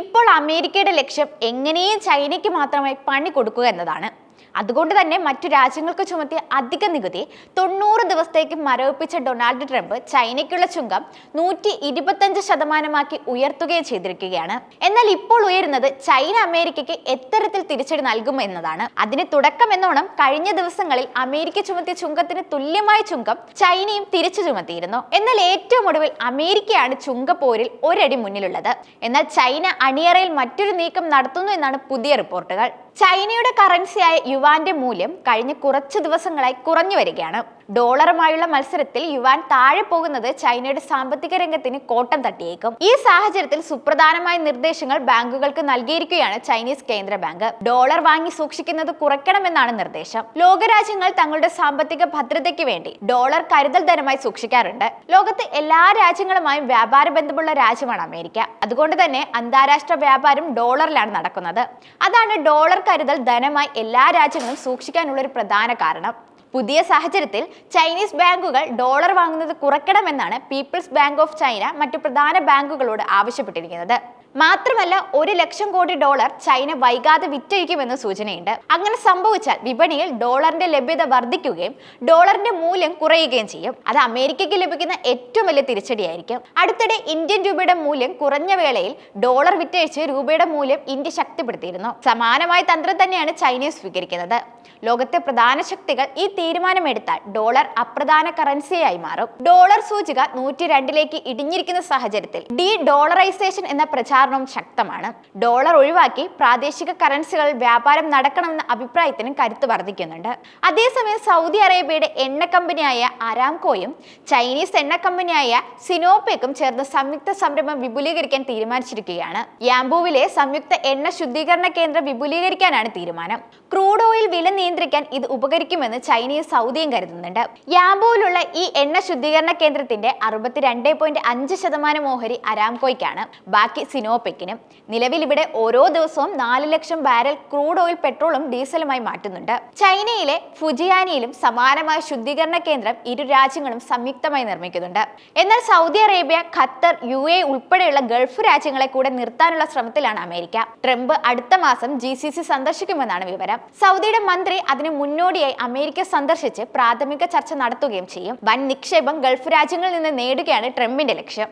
ഇപ്പോൾ അമേരിക്കയുടെ ലക്ഷ്യം എങ്ങനെയും ചൈനയ്ക്ക് മാത്രമായി പണി കൊടുക്കുക എന്നതാണ്. അതുകൊണ്ട് തന്നെ മറ്റു രാജ്യങ്ങൾക്ക് ചുമത്തിയ അധിക നികുതി തൊണ്ണൂറ് ദിവസത്തേക്ക് മരവിപ്പിച്ച ഡൊണാൾഡ് ട്രംപ് ചൈനയ്ക്കുള്ള ചുങ്കം നൂറ്റി ഇരുപത്തഞ്ച് ശതമാനമാക്കി ഉയർത്തുകയും ചെയ്തിരിക്കുകയാണ്. എന്നാൽ ഇപ്പോൾ ഉയരുന്നത് ചൈന അമേരിക്കയ്ക്ക് എത്തരത്തിൽ തിരിച്ചടി നൽകും എന്നതാണ്. അതിന് തുടക്കം എന്നോണം കഴിഞ്ഞ ദിവസങ്ങളിൽ അമേരിക്ക ചുമത്തിയ ചുങ്കത്തിന് തുല്യമായ ചുങ്കം ചൈനയും തിരിച്ചു ചുമത്തിയിരുന്നു. എന്നാൽ ഏറ്റവും ഒടുവിൽ അമേരിക്കയാണ് ചുങ്കപ്പോരിൽ ഒരടി മുന്നിലുള്ളത്. എന്നാൽ ചൈന അണിയറയിൽ മറ്റൊരു നീക്കം നടത്തുന്നു എന്നാണ് പുതിയ റിപ്പോർട്ടുകൾ. ചൈനയുടെ കറൻസിയായ യുവാന്റെ മൂല്യം കഴിഞ്ഞ കുറച്ച് ദിവസങ്ങളായി കുറഞ്ഞു വരികയാണ്. ഡോളറുമായുള്ള മത്സരത്തിൽ യുവാൻ താഴെ പോകുന്നത് ചൈനയുടെ സാമ്പത്തിക രംഗത്തിന് കോട്ടം തട്ടിയേക്കും. ഈ സാഹചര്യത്തിൽ സുപ്രധാനമായ നിർദ്ദേശങ്ങൾ ബാങ്കുകൾക്ക് നൽകിയിരിക്കുകയാണ് ചൈനീസ് കേന്ദ്ര ബാങ്ക്. ഡോളർ വാങ്ങി സൂക്ഷിക്കുന്നത് കുറയ്ക്കണമെന്നാണ് നിർദ്ദേശം. ലോകരാജ്യങ്ങൾ തങ്ങളുടെ സാമ്പത്തിക ഭദ്രതയ്ക്ക് വേണ്ടി ഡോളർ കരുതൽ ധനമായി സൂക്ഷിക്കാറുണ്ട്. ലോകത്തെ എല്ലാ രാജ്യങ്ങളുമായും വ്യാപാര ബന്ധമുള്ള രാജ്യമാണ് അമേരിക്ക. അതുകൊണ്ട് തന്നെ അന്താരാഷ്ട്ര വ്യാപാരം ഡോളറിലാണ് നടക്കുന്നത്. അതാണ് ഡോളർ കരുതൽ ധനമായി എല്ലാ രാജ്യങ്ങളും സൂക്ഷിക്കാനുള്ള ഒരു പ്രധാന കാരണം. പുതിയ സാഹചര്യത്തിൽ ചൈനീസ് ബാങ്കുകൾ ഡോളർ വാങ്ങുന്നത് കുറയ്ക്കണമെന്നാണ് പീപ്പിൾസ് ബാങ്ക് ഓഫ് ചൈന മറ്റു പ്രധാന ബാങ്കുകളോട് ആവശ്യപ്പെട്ടിരിക്കുന്നത്. മാത്രമല്ല ഒരു ലക്ഷം കോടി ഡോളർ ചൈന വൈകാതെ വിറ്റഴിക്കുമെന്ന് സൂചനയുണ്ട്. അങ്ങനെ സംഭവിച്ചാൽ വിപണിയിൽ ഡോളറിന്റെ ലഭ്യത വർദ്ധിക്കുകയും ഡോളറിന്റെ മൂല്യം കുറയുകയും ചെയ്യും. അത് അമേരിക്കയ്ക്ക് ലഭിക്കുന്ന ഏറ്റവും വലിയ തിരിച്ചടിയായിരിക്കും. അടുത്തിടെ ഇന്ത്യൻ രൂപയുടെ മൂല്യം കുറഞ്ഞ വേളയിൽ ഡോളർ വിറ്റഴിച്ച് രൂപയുടെ മൂല്യം ഇന്ത്യ ശക്തിപ്പെടുത്തിയിരുന്നു. സമാനമായ തന്ത്രം തന്നെയാണ് ചൈനയെ സ്വീകരിക്കുന്നത്. ലോകത്തെ പ്രധാന ശക്തികൾ ഈ തീരുമാനമെടുത്താൽ ഡോളർ അപ്രധാന കറൻസിയായി മാറും. ഡോളർ സൂചിക നൂറ്റി രണ്ടിലേക്ക് ഇടിഞ്ഞിരിക്കുന്ന സാഹചര്യത്തിൽ ഡി ഡോളറൈസേഷൻ എന്ന പ്രചാരണവും ശക്തമാണ്. ഡോളർ ഒഴിവാക്കി പ്രാദേശിക കറൻസികൾ വ്യാപാരം നടക്കണമെന്ന അഭിപ്രായത്തിന് കരുത്ത് വർദ്ധിക്കുന്നുണ്ട്. അതേസമയം സൗദി അറേബ്യയുടെ എണ്ണ കമ്പനിയായ അരാംകോയും ചൈനീസ് എണ്ണ കമ്പനിയായ സിനോപെക്കും ചേർന്ന് സംയുക്ത സംരംഭം വിപുലീകരിക്കാൻ തീരുമാനിച്ചിരിക്കുകയാണ്. യാംബുവിലെ സംയുക്ത എണ്ണ ശുദ്ധീകരണ കേന്ദ്രം വിപുലീകരിക്കാനാണ് തീരുമാനം. ക്രൂഡ് ഓയിൽ വില നിയന്ത്രിക്കാൻ ഇത് ഉപകരിക്കുമെന്ന് ചൈനയും സൗദിയും കരുതുന്നുണ്ട്. യാംബുവിലുള്ള ഈ എണ്ണ ശുദ്ധീകരണ കേന്ദ്രത്തിന്റെ അറുപത്തിരണ്ട് പോയിന്റ് അഞ്ച് ശതമാനം ഓഹരി അരാംകോയ്ക്കാണ്. ബാക്കി സിനോപെക്കിനും നിലവിൽ ഇവിടെ ഓരോ ദിവസവും നാല് ലക്ഷം ബാരൽ ക്രൂഡ് ഓയിൽ പെട്രോളും ഡീസലുമായി മാറ്റുന്നുണ്ട്. ചൈനയിലെ ഫുജിയാനിയിലും സമാനമായ ശുദ്ധീകരണ കേന്ദ്രം ഇരു രാജ്യങ്ങളും സംയുക്തമായി നിർമ്മിക്കുന്നുണ്ട്. എന്നാൽ Saudi Arabia Qatar U A ഉൾപ്പെടെയുള്ള ഗൾഫ് രാജ്യങ്ങളെ കൂടെ നിർത്താനുള്ള ശ്രമത്തിലാണ് അമേരിക്ക. ട്രംപ് അടുത്ത മാസം ജി സി സി സന്ദർശിക്കുമെന്നാണ് വിവരം. സൗദിയുടെ മന്ത്രി അതിന് മുന്നോടിയായി അമേരിക്ക സന്ദർശിച്ച് പ്രാഥമിക ചർച്ച നടത്തുകയും ചെയ്യും. വൻ നിക്ഷേപം ഗൾഫ് രാജ്യങ്ങളിൽ നിന്ന് നേടുകയാണ് ട്രംപിന്റെ ലക്ഷ്യം.